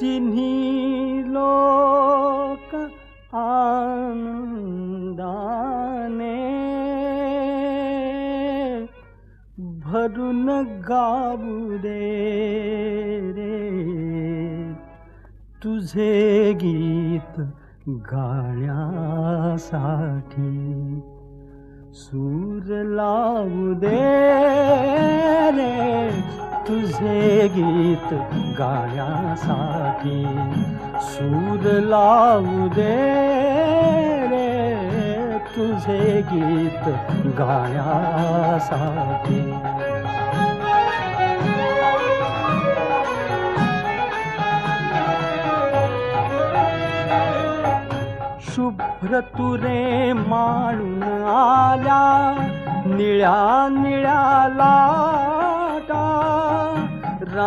तिन्ही लोक आनंदाने भरून गाऊ दे रे. तुझे गीत गाण्यासाठी सूर लावू दे रे. तुझे गीत गाण्यासाठी सूर लावू दे रे. तुझे गीत गाण्यासाठी. शुभ्र तुरे माळून आल्या निळ्या निळ्याला र